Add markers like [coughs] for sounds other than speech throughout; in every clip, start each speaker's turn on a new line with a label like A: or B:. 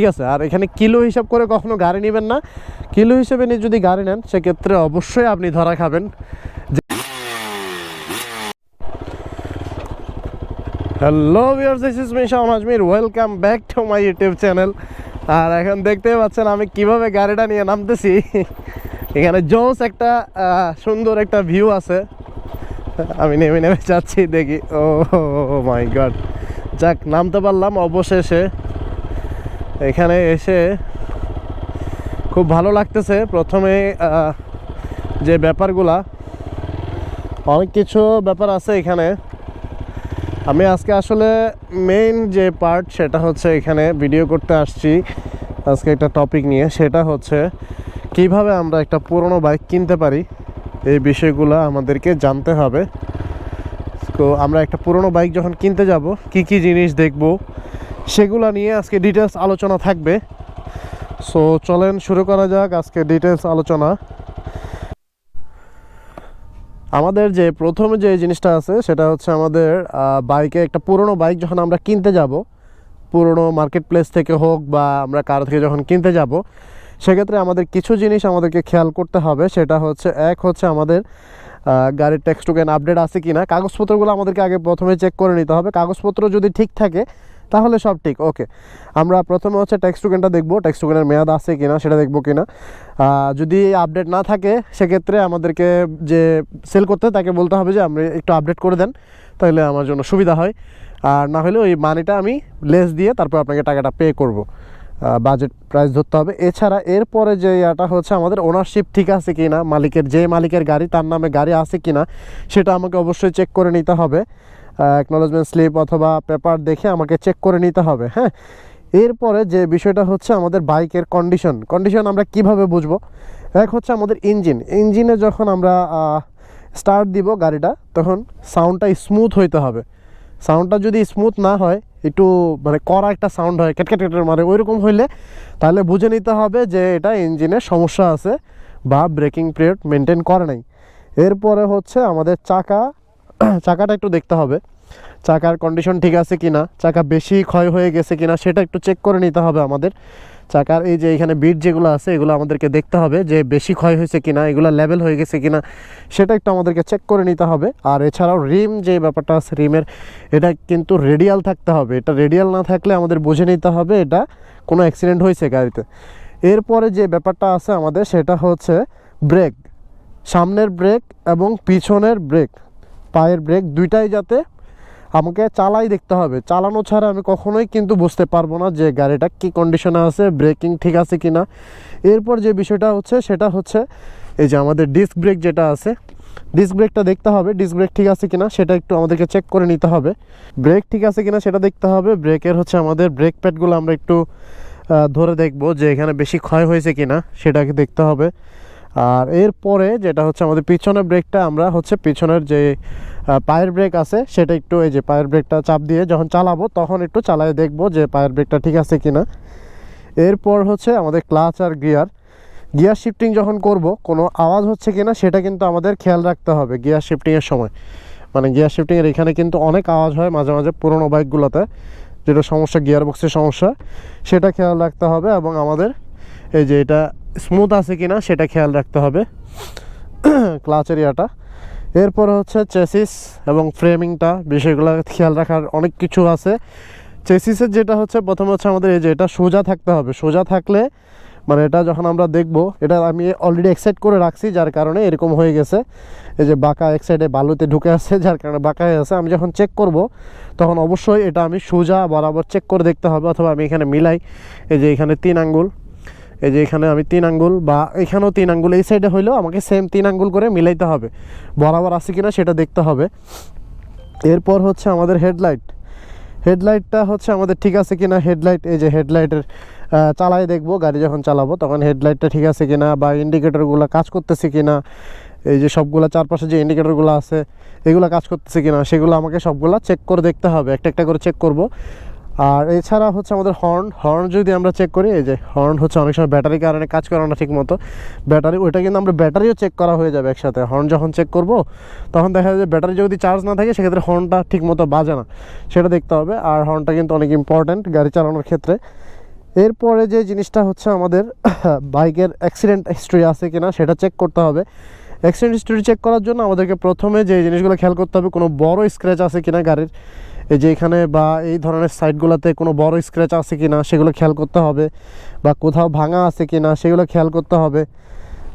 A: ঠিক আছে, আর এখানে কিলো হিসাব করে কখনো গাড়ি নেবেন না। কিলো হিসেবে নিয়ে যদি গাড়ি নেন, সেক্ষেত্রে অবশ্যই আপনি ধরা খাবেন। Hello viewers this is me Shaon Azmir welcome back to my YouTube channel আর এখন দেখতেই পাচ্ছেন, আমি কীভাবে গাড়িটা নিয়ে নামতেছি। এখানে জোস একটা সুন্দর একটা ভিউ আছে। আমি নেমে নেমে যাচ্ছি, দেখি। ও মাই গড যাক, নামতে পারলাম অবশেষে। এখানে এসে খুব ভালো লাগতেছে। প্রথমে যে ব্যাপারগুলা, অনেক কিছু ব্যাপার আছে এখানে। আমি আজকে আসলে মেইন যে পার্ট সেটা হচ্ছে এখানে ভিডিও করতে আসছি। আজকে একটা টপিক নিয়ে, সেটা হচ্ছে কীভাবে আমরা একটা পুরনো বাইক কিনতে পারি। এই বিষয়গুলো আমাদেরকে জানতে হবে। তো আমরা একটা পুরনো বাইক যখন কিনতে যাব, কি কি জিনিস দেখব সেগুলো নিয়ে আজকে ডিটেলস আলোচনা থাকবে। সো চলেন শুরু করা যাক আজকে ডিটেলস আলোচনা। আমাদের যে প্রথম যে জিনিসটা আছে, সেটা হচ্ছে আমাদের বাইকে একটা পুরনো বাইক যখন আমরা কিনতে যাব, পুরনো মার্কেট প্লেস থেকে হোক বা আমরা কারও থেকে যখন কিনতে যাব, সেক্ষেত্রে আমাদের কিছু জিনিস আমাদেরকে খেয়াল করতে হবে, সেটা হচ্ছে এক হচ্ছে আমাদের গাড়ির ট্যাক্স টোকেন আপডেট আছে কি না কাগজপত্রগুলো আমাদেরকে আগে প্রথমে চেক করে নিতে হবে। কাগজপত্র যদি ঠিক থাকে তাহলে সব ঠিক, ওকে। আমরা প্রথমে হচ্ছে ট্যাক্স টোকেনটা দেখব ট্যাক্স টোকেনের মেয়াদ আছে কিনা, সেটা দেখব কিনা। যদি আপডেট না থাকে, সেক্ষেত্রে আমাদেরকে যে সেল করতে তাকে বলতে হবে যে আপনি একটু আপডেট করে দেন, তাহলে আমার জন্য সুবিধা হয়। আর না হলে ওই মানিটা আমি লেস দিয়ে তারপর আপনাকে টাকাটা পে করব। বাজেট প্রাইস ধরতে হবে। এছাড়া এরপরে যে ইয়াটা হচ্ছে, আমাদের ওনারশিপ ঠিক আছে কি না মালিকের যে মালিকের গাড়ি, তার নামে গাড়ি আছে কি না সেটা আমাকে অবশ্যই চেক করে নিতে হবে। অ্যাকনোলজমেন্ট স্লিপ অথবা পেপার দেখে আমাকে চেক করে নিতে হবে হ্যাঁ? এরপরে যে বিষয়টা হচ্ছে আমাদের বাইকের কন্ডিশন কন্ডিশন আমরা কীভাবে বুঝব? এক হচ্ছে আমাদের ইঞ্জিন ইঞ্জিনে যখন আমরা স্টার্ট দিব গাড়িটা, তখন সাউন্ডটা স্মুথ হইতে হবে। সাউন্ডটা যদি স্মুথ না হয়, একটু মানে কড়া একটা সাউন্ড হয় ক্যাটক্যাট ক্যাটের মারে ওইরকম হইলে, তাহলে বুঝে নিতে হবে যে এটা ইঞ্জিনের সমস্যা আছে বা ব্রেকিং পিরিয়ড মেনটেন করে নাই। এরপরে হচ্ছে আমাদের চাকা [clears throat] চাকাটা একটু দেখতে হবে। চাকার কন্ডিশন ঠিক আছে কিনা, চাকা বেশি ক্ষয় হয়ে গেছে কিনা সেটা একটু চেক করে নিতে হবে আমাদের। চাকার এই যে এখানে বিট যেগুলো আছে, এগুলো আমাদেরকে দেখতে হবে যে বেশি ক্ষয় হয়েছে কিনা, এগুলো লেভেল হয়ে গেছে কিনা, সেটা একটু আমাদেরকে চেক করে নিতে হবে। আর এছাড়াও রিম যে ব্যাপারটা আছে রিমের এটা কিন্তু রেডিয়াল থাকতে হবে। এটা রেডিয়াল না থাকলে আমাদের বুঝে নিতে হবে এটা কোনো অ্যাক্সিডেন্ট হয়েছে গাড়িতে। এরপরে যে ব্যাপারটা আছে আমাদের, সেটা হচ্ছে ব্রেক সামনের ব্রেক এবং পিছনের ব্রেক পায়ের ব্রেক দুইটাই যাতে আমাকে চালাই দেখতে হবে। চালানো ছাড়া আমি কখনোই কিন্তু বুঝতে পারব না যে গাড়িটা কী কন্ডিশনে আছে ব্রেকিং ঠিক আছে কি না এরপর যে বিষয়টা হচ্ছে, সেটা হচ্ছে এই যে আমাদের ডিস্ক ব্রেক যেটা আছে ডিস্ক ব্রেকটা দেখতে হবে ডিস্ক ব্রেক ঠিক আছে কিনা, সেটা একটু আমাদেরকে চেক করে নিতে হবে। ব্রেক ঠিক আছে কিনা, সেটা দেখতে হবে। ব্রেকের হচ্ছে আমাদের ব্রেক প্যাডগুলো আমরা একটু ধরে দেখব যে এখানে বেশি ক্ষয় হয়েছে কিনা, সেটাকে দেখতে হবে। আর এরপরে যেটা হচ্ছে আমাদের পিছনের ব্রেকটা, আমরা হচ্ছে পিছনের যে পায়ের ব্রেক আছে, সেটা একটু এই যে পায়ের ব্রেকটা চাপ দিয়ে যখন চালাবো, তখন একটু চালায় দেখব যে পায়ের ব্রেকটা ঠিক আছে কিনা। এরপর হচ্ছে আমাদের ক্লাচ আর গিয়ার। গিয়ার শিফটিং যখন করব, কোনো আওয়াজ হচ্ছে কিনা, সেটা কিন্তু আমাদের খেয়াল রাখতে হবে গিয়ার শিফটিংয়ের সময়। মানে গিয়ার শিফটিংয়ের এখানে কিন্তু অনেক আওয়াজ হয় মাঝে মাঝে পুরোনো বাইকগুলোতে, যেটা সমস্যা গিয়ার বক্সের সমস্যা, সেটা খেয়াল রাখতে হবে এবং আমাদের এই যে এটা স্মুথ আছে কি না সেটা খেয়াল রাখতে হবে। [clears throat] ক্লাচ এরিয়াটা এরপর হচ্ছে চেসিস এবং ফ্রেমিংটা বিষয়গুলো খেয়াল রাখার অনেক কিছু আছে। চেসিসের যেটা হচ্ছে, প্রথম হচ্ছে আমাদের এই যে এটা সোজা থাকতে হবে। সোজা থাকলে মানে এটা যখন আমরা দেখব, এটা আমি অলরেডি এক্সাইট করে রাখছি, যার কারণে এরকম হয়ে গেছে। এই যে বাঁকা এক সাইডে বালুতে ঢুকে আছে, যার কারণে বাঁকা হয়ে আছে। আমি যখন চেক করব, তখন অবশ্যই এটা আমি সোজা বরাবর চেক করে দেখতে হবে, অথবা আমি এখানে মিলাই। এই যে এখানে তিন আঙ্গুল। এই যে এখানে আমি তিন আঙ্গুল বা এখানেও তিন আঙ্গুল, এই সাইডে হইলেও আমাকে সেম তিন আঙ্গুল করে মিলাইতে হবে। বরাবর আছে কিনা সেটা দেখতে হবে। এরপর হচ্ছে আমাদের হেডলাইট হেডলাইটটা হচ্ছে আমাদের ঠিক আছে কিনা? হেডলাইট এই যে হেডলাইটের চালাই দেখব, গাড়ি যখন চালাবো, তখন হেডলাইটটা ঠিক আছে কিনা বা ইন্ডিকেটরগুলো কাজ করতেছে কিনা? এই যে সবগুলো চারপাশে যে ইন্ডিকেটরগুলো আছে, এগুলো কাজ করতেছে কিনা? সেগুলো আমাকে সবগুলো চেক করে দেখতে হবে। একটা একটা করে চেক করব। আর এছাড়া হচ্ছে আমাদের হর্ন হর্ন যদি আমরা চেক করি, এই যে হর্ন হচ্ছে অনেক সময় ব্যাটারির কারণে কাজ করে না ঠিক মতো ব্যাটারি ওইটা কিন্তু আমরা ব্যাটারিও চেক করা হয়ে যাবে একসাথে। হর্ন যখন চেক করব, তখন দেখা যায় যে ব্যাটারি যদি চার্জ না থাকে, সেক্ষেত্রে হর্নটা ঠিক মতো বাজে না। সেটা দেখতে হবে। আর হর্নটা কিন্তু অনেক ইম্পর্ট্যান্ট গাড়ি চালানোর ক্ষেত্রে। এরপরে যে জিনিসটা হচ্ছে আমাদের [coughs] বাইকের অ্যাক্সিডেন্ট হিস্ট্রি আছে কিনা, সেটা চেক করতে হবে। অ্যাক্সিডেন্ট হিস্ট্রি চেক করার জন্য আমাদেরকে প্রথমে যে জিনিসগুলো খেয়াল করতে হবে, কোনো বড় স্ক্র্যাচ আছে কিনা গাড়ির। এই যে এখানে বা এই ধরনের সাইডগুলোতে কোনো বড় স্ক্র্যাচ আছে কি না সেগুলো খেয়াল করতে হবে বা কোথাও ভাঙা আছে কি না সেগুলো খেয়াল করতে হবে।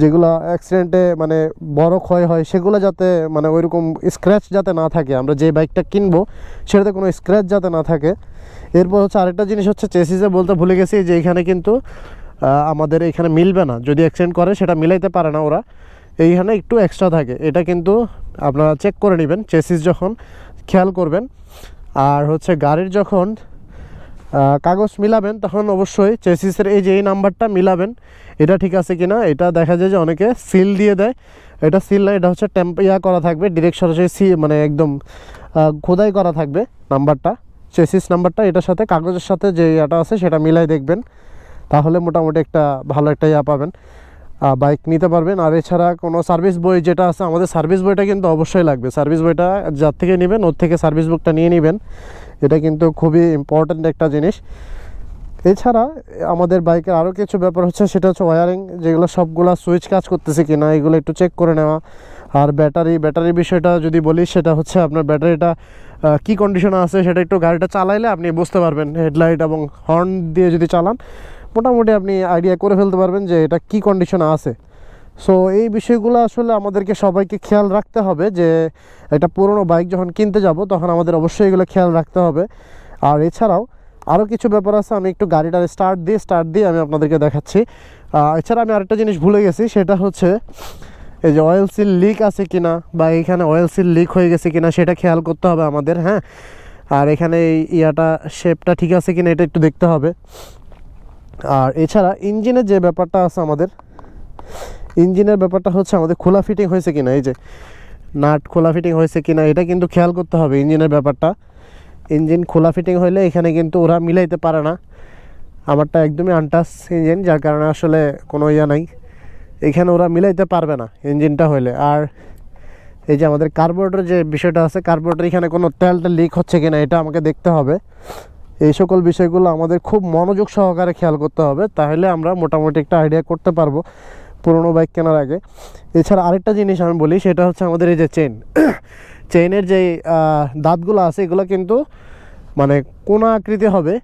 A: যেগুলো অ্যাক্সিডেন্টে মানে বড় ক্ষয় হয়, সেগুলো যাতে মানে ওইরকম স্ক্র্যাচ যাতে না থাকে। আমরা যে বাইকটা কিনবো, সেটাতে কোনো স্ক্র্যাচ যাতে না থাকে। এরপর হচ্ছে আরেকটা জিনিস হচ্ছে চেসিসে বলতে ভুলে গেছি, যে এখানে কিন্তু আমাদের এখানে মিলবে না। যদি অ্যাক্সিডেন্ট করে, সেটা মিলাইতে পারে না ওরা। এইখানে একটু এক্সট্রা থাকে। এটা কিন্তু আপনারা চেক করে নেবেন। চেসিস যখন খেয়াল করবেন আর হচ্ছে গাড়ির যখন কাগজ মিলাবেন, তখন অবশ্যই চেসিসের এই যে এই নাম্বারটা মিলাবেন, এটা ঠিক আছে কিনা? এটা দেখা যায় যে অনেকে সিল দিয়ে দেয়। এটা সিল না, এটা হচ্ছে টেম্প ইয়া করা থাকবে ডিরেক্ট সরাসরি সি মানে একদম খোদাই করা থাকবে নাম্বারটা, চেসিস নাম্বারটা। এটার সাথে কাগজের সাথে যে ইয়াটা আছে, সেটা মিলাই দেখবেন। তাহলে মোটামুটি একটা ভালো একটা ইয়া পাবেন। বাইক নিতে পারবেন। আর এছাড়া কোনো সার্ভিস বই যেটা আছে, আমাদের সার্ভিস বইটা কিন্তু অবশ্যই লাগবে। সার্ভিস বইটা যার থেকে নেবেন, ওর থেকে সার্ভিস বুকটা নিয়ে নেবেন। এটা কিন্তু খুবই ইম্পর্ট্যান্ট একটা জিনিস। এছাড়া আমাদের বাইকের আরও কিছু ব্যাপার হচ্ছে, সেটা হচ্ছে ওয়ারিং যেগুলো সবগুলো সুইচ কাজ করতেছে কি না এগুলো একটু চেক করে নেওয়া। আর ব্যাটারি ব্যাটারি বিষয়টা যদি বলি, সেটা হচ্ছে আপনার ব্যাটারিটা কি কন্ডিশনে আছে, সেটা একটু গাড়িটা চালাইলে আপনি বুঝতে পারবেন হেডলাইট এবং হর্ন দিয়ে যদি চালান। মোটামুটি আপনি আইডিয়া করে ফেলতে পারবেন যে এটা কি কন্ডিশনে আছে। সো এই বিষয়গুলো আসলে আমাদেরকে সবাইকে খেয়াল রাখতে হবে যে একটা পুরনো বাইক যখন কিনতে যাব, তখন আমাদের অবশ্যই এগুলো খেয়াল রাখতে হবে। আর এছাড়াও আরও কিছু ব্যাপার আছে, আমি একটু গাড়িটার স্টার্ট দিয়ে স্টার্ট দিয়ে আমি আপনাদেরকে দেখাচ্ছি। এছাড়া আমি আরেকটা জিনিস ভুলে গেছি, সেটা হচ্ছে এই যে অয়েল সিল লিক আছে কিনা বা এখানে অয়েল সিল লিক হয়ে গেছে কিনা, সেটা খেয়াল করতে হবে আমাদের হ্যাঁ? আর এখানে এই ইয়াটা শেপটা ঠিক আছে কিনা, এটা একটু দেখতে হবে। আর এছাড়া ইঞ্জিনের যে ব্যাপারটা আছে আমাদের, ইঞ্জিনের ব্যাপারটা হচ্ছে আমাদের খোলা ফিটিং হয়েছে কিনা, এই যে নাট খোলা ফিটিং হয়েছে কিনা, এটা কিন্তু খেয়াল করতে হবে ইঞ্জিনের ব্যাপারটা। ইঞ্জিন খোলা ফিটিং হইলে এখানে কিন্তু ওরা মিলাইতে পারে না। আমারটা একদমই আনটাস ইঞ্জিন যার কারণে আসলে কোনো ইয়া নাই। এখানে ওরা মিলাইতে পারবে না ইঞ্জিনটা হইলে। আর এই যে আমাদের কার্বোরেটর যে বিষয়টা আছে কার্বোরেটর এখানে কোনো তেলটা লিক হচ্ছে কিনা, এটা আমাকে দেখতে হবে। এই সকল বিষয়গুলো আমাদের খুব মনোযোগ সহকারে খেয়াল করতে হবে, তাহলে আমরা মোটামুটি একটা আইডিয়া করতে পারব পুরোনো বাইক কেনার আগে। এছাড়া আরেকটা জিনিস আমি বলি, সেটা হচ্ছে আমাদের এই যে চেন চেইনের [coughs] যে দাঁতগুলো আছে, এগুলো কিন্তু মানে কোনা আকৃতি হবে,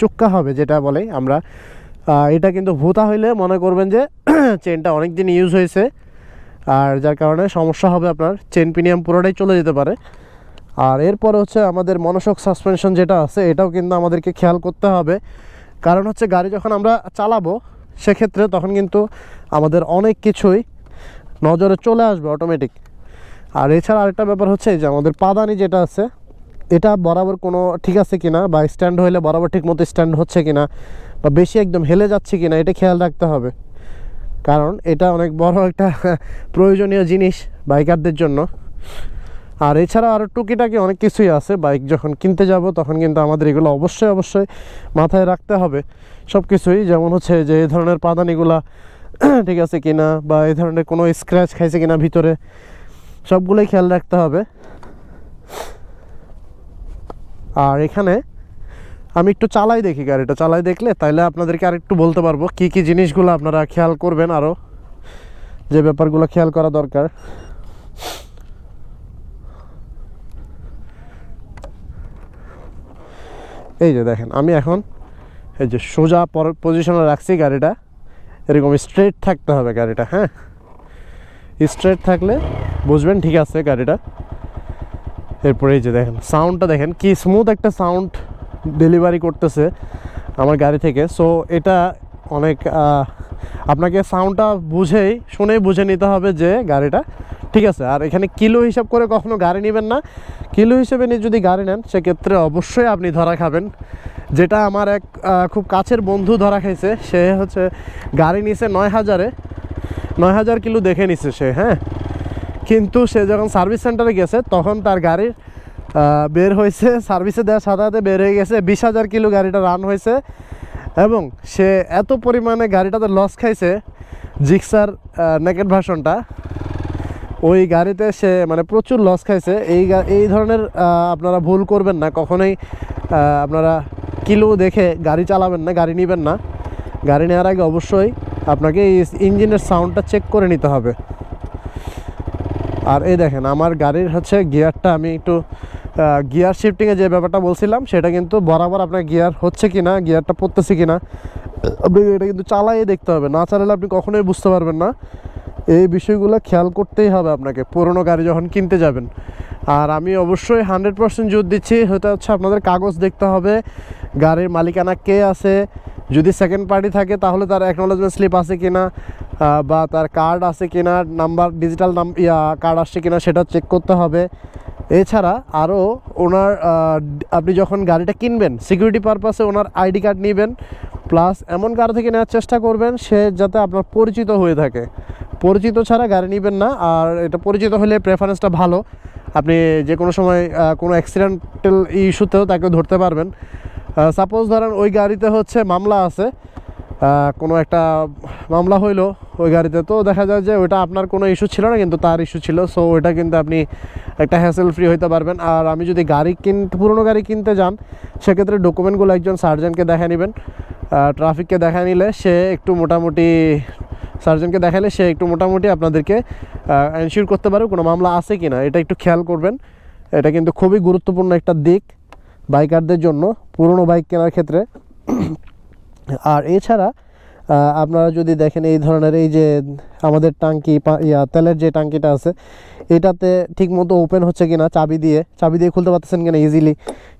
A: চুক্কা হবে যেটা বলে আমরা। এটা কিন্তু ভূতা হইলে মনে করবেন যে চেনটা অনেক দিন ইউজ হয়েছে, আর যার কারণে সমস্যা হবে আপনার। চেন প্রিমিয়াম পুরোটাই চলে যেতে পারে। আর এরপরে হচ্ছে আমাদের মনোশক সাসপেনশন যেটা আছে, এটাও কিন্তু আমাদেরকে খেয়াল করতে হবে। কারণ হচ্ছে গাড়ি যখন আমরা চালাবো, সেক্ষেত্রে তখন কিন্তু আমাদের অনেক কিছুই নজরে চলে আসবে অটোমেটিক আর এছাড়া আরেকটা ব্যাপার হচ্ছে যে আমাদের পাদানি যেটা আছে, এটা বরাবর কোনো ঠিক আছে কিনা বা স্ট্যান্ড হইলে বরাবর ঠিক মতো স্ট্যান্ড হচ্ছে কিনা বা বেশি একদম হেলে যাচ্ছে কিনা, এটা খেয়াল রাখতে হবে। কারণ এটা অনেক বড় একটা [laughs] প্রয়োজনীয় জিনিস বাইকারদের জন্য। আর এছাড়া আরও টুকিটাকি অনেক কিছুই আছে। বাইক যখন কিনতে যাব, তখন কিন্তু আমাদের এগুলো অবশ্যই অবশ্যই মাথায় রাখতে হবে। সব কিছুই যেমন হচ্ছে যে এই ধরনের পাদানিগুলা, [clears throat] ঠিক আছে কিনা বা এই ধরনের কোনো স্ক্র্যাচ খাইছে কিনা ভিতরে, সবগুলোই খেয়াল রাখতে হবে। আর এখানে আমি একটু চালাই দেখি গাড়িটা। চালাই দেখলে তাইলে আপনাদেরকে আর একটু বলতে পারব কি কি জিনিসগুলো আপনারা খেয়াল করবেন আরও যে ব্যাপারগুলো খেয়াল করা দরকার। এই যে দেখেন, আমি এখন এই যে সোজা পজিশনে রাখছি গাড়িটা। এরকম স্ট্রেট থাকতে হবে গাড়িটা হ্যাঁ? স্ট্রেট থাকলে বুঝবেন ঠিক আছে গাড়িটা। এরপরে এই যে দেখেন সাউন্ডটা দেখেন, কি স্মুথ একটা সাউন্ড ডেলিভারি করতেছে আমার গাড়ি থেকে। সো এটা অনেক আপনাকে সাউন্ডটা বুঝেই, শুনেই বুঝে নিতে হবে যে গাড়িটা ঠিক আছে। আর এখানে কিলো হিসাব করে কখনো গাড়ি নেবেন না। কিলো হিসেবে নিয়ে যদি গাড়ি নেন, সেক্ষেত্রে অবশ্যই আপনি ধরা খাবেন। যেটা আমার এক খুব কাছের বন্ধু ধরা খাইছে, সে হচ্ছে গাড়ি নিছে নয় হাজারে। নয় হাজার কিলো দেখে নিছে সে হ্যাঁ? কিন্তু সে যখন সার্ভিস সেন্টারে গেছে, তখন তার গাড়ির বের হয়েছে, সার্ভিসে দেওয়ার সাথে সাথে বের হয়ে গেছে, বিশ হাজার কিলো গাড়িটা রান হয়েছে। এবং সে এত পরিমাণে গাড়িটাতে লস খাইছে, জিক্সার নেকেট ভার্সনটা ওই গাড়িতে সে মানে প্রচুর লস খাইছে। এই এই ধরনের আপনারা ভুল করবেন না। কখনোই আপনারা কিলো দেখে গাড়ি চালাবেন না, গাড়ি নেবেন না। গাড়ি নেওয়ার আগে অবশ্যই আপনাকে এই ইঞ্জিনের সাউন্ডটা চেক করে নিতে হবে। আর এই দেখেন, আমার গাড়ির হচ্ছে গিয়ারটা আমি একটু গিয়ার শিফটিংয়ে যে ব্যাপারটা বলছিলাম, সেটা কিন্তু বরাবর আপনার গিয়ার হচ্ছে কি না গিয়ারটা পড়তেছে কি না আপনি এটা কিন্তু চালাইয়ে দেখতে হবে। না চালালে আপনি কখনোই বুঝতে পারবেন না। এই বিষয়গুলো খেয়াল করতেই হবে আপনাকে। পুরনো গাড়ি যখন কিনতে যাবেন। আর আমি অবশ্যই হান্ড্রেড পার্সেন্ট জোর দিচ্ছি, সেটা হচ্ছে আপনাদের কাগজ দেখতে হবে। গাড়ির মালিকানা কে আছে? যদি সেকেন্ড পার্টি থাকে, তাহলে তার অ্যাকনোলেজমেন্ট স্লিপ আছে কিনা বা তার কার্ড আছে কিনা নাম্বার ডিজিটাল নাম ইয়া কার্ড আসছে কিনা, সেটা চেক করতে হবে। এছাড়া আরও ওনার আপনি যখন গাড়িটা কিনবেন সিকিউরিটি পারপাসে ওনার আইডি কার্ড নেবেন প্লাস এমন কারও থেকে নেওয়ার চেষ্টা করবেন, সে যাতে আপনার পরিচিত হয়ে থাকে। পরিচিত ছাড়া গাড়ি নেবেন না, আর এটা পরিচিত হলে প্রেফারেন্সটা ভালো। আপনি যে কোনো সময় কোনো অ্যাক্সিডেন্টাল ইস্যুতেও তাকে ধরতে পারবেন। সাপোজ ধরেন ওই গাড়িতে হচ্ছে মামলা আছে কোনো একটা মামলা হইল ওই গাড়িতে, তো দেখা যায় যে ওইটা আপনার কোনো ইস্যু ছিল না, কিন্তু তার ইস্যু ছিল। সো ওইটা কিন্তু আপনি একটা হ্যাসেল ফ্রি হইতে পারবেন। আর আমি যদি গাড়ি কিনতে, পুরনো গাড়ি কিনতে যান, সেক্ষেত্রে ডকুমেন্টগুলো একজন সার্জেনকে দেখা নেবেন। ট্রাফিককে দেখা নিলে সে একটু মোটামুটি সার্জনকে দেখালে সে একটু মোটামুটি আপনাদেরকে এনশিওর করতে পারবে কোনো মামলা আছে কি না এটা একটু খেয়াল করবেন। এটা কিন্তু খুবই গুরুত্বপূর্ণ একটা দিক বাইকারদের জন্য, পুরনো বাইক কেনার ক্ষেত্রে। আর এছাড়া আপনারা যদি দেখেন এই ধরনের এই যে আমাদের টাঙ্কি ইয়া, তেলের যে টাঙ্কিটা আছে, এটাতে ঠিকমতো ওপেন হচ্ছে কি না চাবি দিয়ে চাবি দিয়ে খুলতে পারতেছেন কিনা ইজিলি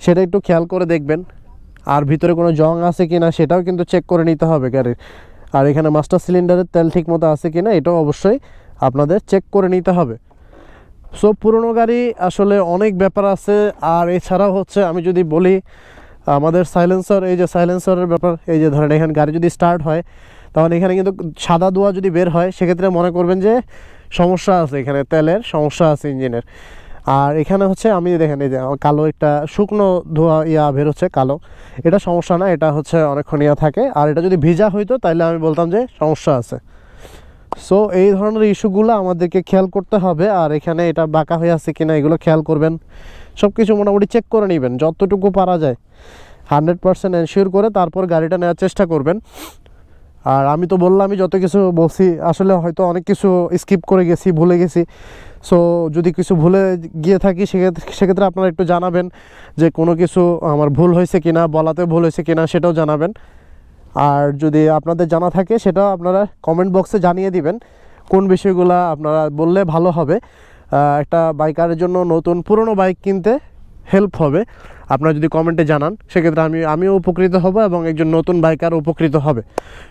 A: সেটা একটু খেয়াল করে দেখবেন। আর ভিতরে কোনো জং আছে কি না সেটাও কিন্তু চেক করে নিতে হবে গাড়ির। আর এখানে মাস্টার সিলিন্ডারের তেল ঠিক মতো আছে কিনা এটাও অবশ্যই আপনাদের চেক করে নিতে হবে। সো পুরনো গাড়ি আসলে অনেক ব্যাপার আছে, আর এছাড়াও হচ্ছে আমি যদি বলি, আমাদের সাইলেন্সার এই যে সাইলেন্সারের ব্যাপার, এই যে ধরেন এখানে গাড়ি যদি স্টার্ট হয় তখন এখানে কিন্তু সাদা ধোঁয়া যদি বের হয়, সেক্ষেত্রে মনে করবেন যে সমস্যা আছে এখানে তেলের, সমস্যা আছে ইঞ্জিনের আর এখানে হচ্ছে আমি দেখেন, এই যে কালো একটা শুকনো ধোঁয়া ইয়া বের হচ্ছে কালো। এটা সমস্যা না, এটা হচ্ছে অনেকক্ষণ ইয়া থাকে। আর এটা যদি ভিজা হইতো তাহলে আমি বলতাম যে সমস্যা আছে। সো এই ধরনের ইস্যুগুলো আমাদেরকে খেয়াল করতে হবে। আর এখানে এটা বাঁকা হয়ে আছে কিনা, এগুলো খেয়াল করবেন। সব কিছু মোটামুটি চেক করে নেবেন, যতটুকু পারা যায়। হান্ড্রেড পার্সেন্ট এনশিওর করে তারপর গাড়িটা নেওয়ার চেষ্টা করবেন। আর আমি তো বললামই যত কিছু বলছি, আসলে হয়তো অনেক কিছু স্কিপ করে গেছি, ভুলে গেছি। সো যদি কিছু ভুলে গিয়ে থাকি, সেক্ষেত্রে সেক্ষেত্রে আপনারা একটু জানাবেন যে কোনো কিছু আমার ভুল হয়েছে কিনা, বলাতে ভুল হয়েছে কিনা, সেটাও জানাবেন। আর যদি আপনাদের জানা থাকে সেটা আপনারা কমেন্ট বক্সে জানিয়ে দিবেন, কোন বিষয়গুলো আপনারা বললে ভালো হবে। একটা বাইকারের জন্য নতুন পুরনো বাইক কিনতে হেল্প হবে। আপনারা যদি কমেন্টে জানান, সেক্ষেত্রে আমি, আমিও উপকৃত হব এবং একজন নতুন বাইকার উপকৃত হবে।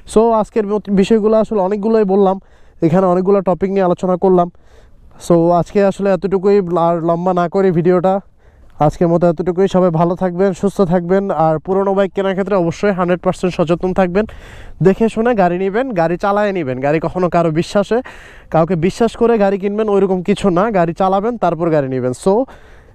A: সো আজকের বিষয়গুলো আসলে অনেকগুলোই বললাম। এখানে অনেকগুলো টপিক নিয়ে আলোচনা করলাম। সো আজকে আসলে এতটুকুই, আর লম্বা না করে ভিডিওটা। আজকের মতো এতটুকুই। সবাই ভালো থাকবেন, সুস্থ থাকবেন, আর পুরনো বাইক কেনার ক্ষেত্রে অবশ্যই হান্ড্রেড পার্সেন্ট সচেতন থাকবেন। দেখে শুনে গাড়ি নেবেন, গাড়ি চালায় নেবেন। গাড়ি কখনো কারও বিশ্বাসে, কাউকে বিশ্বাস করে গাড়ি কিনবেন, ওইরকম কিছু না। গাড়ি চালাবেন, তারপর গাড়ি নেবেন। সো